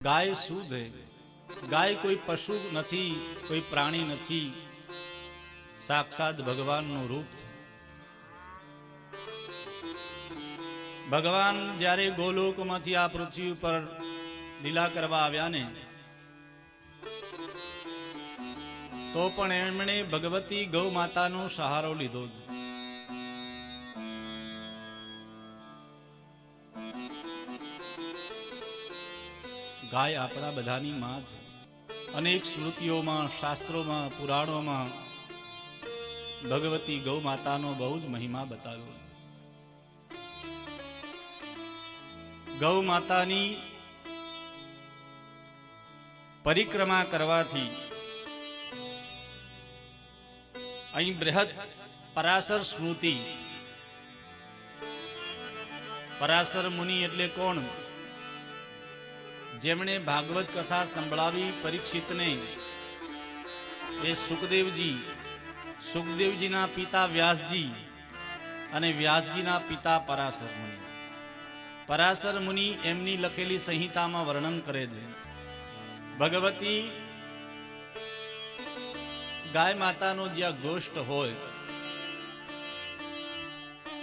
ગાય શું છે ગાય કોઈ પશુ નથી, કોઈ પ્રાણી નથી. સાક્ષાત ભગવાનનું રૂપ છે. ભગવાન જ્યારે ગોલોકમાંથી આ પૃથ્વી ઉપર લીલા કરવા આવ્યા ને, તો પણ એમણે ભગવતી ગૌ માતાનો સહારો લીધો ગાય આપણા બધાની માં છે. અનેક સ્મૃતિઓમાં શાસ્ત્રોમાં, પુરાણોમાં ભગવતી ગૌ માતાનો બહુ જ મહિમા બતાવ્યો ગૌ માતાની પરિક્રમા કરવાથી અહીં બૃહદ પરાશર સ્મૃતિ, પરાશર મુનિ એટલે કોણ? જેમણે ભાગવત કથા સંભળાવી પરીક્ષિતને એ સુખદેવજી, સુખદેવજીના પિતા વ્યાસજી અને વ્યાસજીના પિતા પરાશર મુનિ. પરાશર મુનિ એમની લખેલી સંહિતામાં વર્ણન કરે છે. ભગવતી ગાય માતાનો જ્યાં ગોષ્ઠ હોય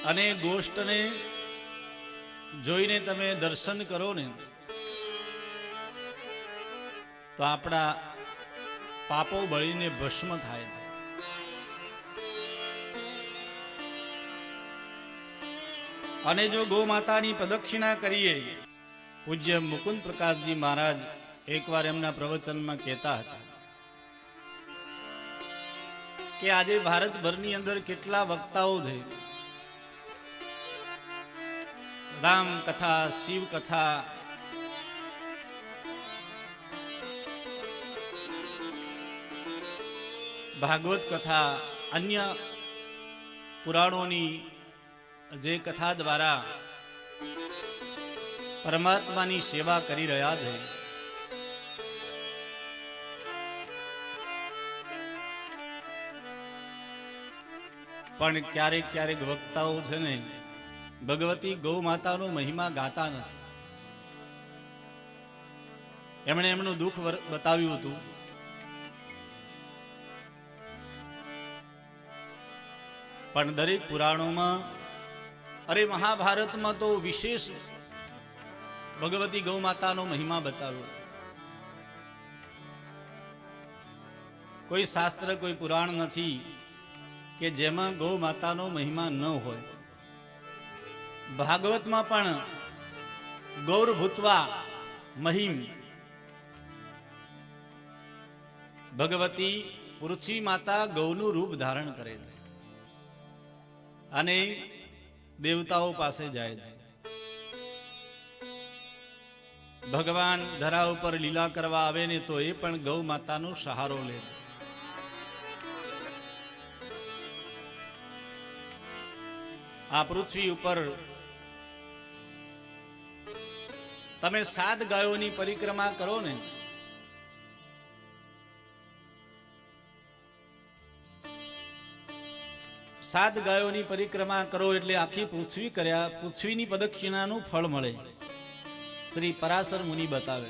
અને ગોષ્ઠને જોઈને તમે દર્શન કરો ને તો આપણા પાપો બળીને ભસ્મ થાય અને જો ગૌ માતાની પ્રદક્ષિણા કરીએ, પૂજ્ય મુકુંદ પ્રકાશજી મહારાજ એકવાર એમના પ્રવચનમાં કહેતા હતા કે આજે ભારતભરની અંદર કેટલા વક્તાઓ છે. રામ કથા, શિવ કથા ભાગવત કથા, અન્ય પુરાણોની જે કથા દ્વારા પરમાત્માની સેવા કરી રહ્યા છે. પણ ક્યારેક ક્યારેક વક્તાઓ છે ને, ભગવતી ગૌ માતાનો મહિમા ગાતા નથી. એમણે એમનું દુઃખ બતાવ્યું હતું. પણ દરેક પુરાણોમાં, અરે મહાભારતમાં તો વિશેષ ભગવતી ગૌ માતાનો મહિમા બતાવ્યો. કોઈ શાસ્ત્ર, કોઈ પુરાણ નથી કે જેમાં ગૌ માતાનો મહિમા ન હોય. ભાગવતમાં પણ ગૌર ભૂતવા મહિમ. ભગવતી પૃથ્વી માતા ગૌનું રૂપ ધારણ કરે છે. અને દેવતાઓ પાસે જાય છે. ભગવાન ધરા ઉપર લીલા કરવા આવે ને તો એ પણ ગૌ માતાનો સહારો લે. આ પૃથ્વી ઉપર તમે સાત ગાયોની પરિક્રમા કરો ને સાત ગાયોની પરિક્રમા કરો એટલે આખી પૃથ્વી કર્યા, પૃથ્વીની પ્રદક્ષિણાનું ફળ મળે. શ્રી પરાશર મુનિ બતાવે.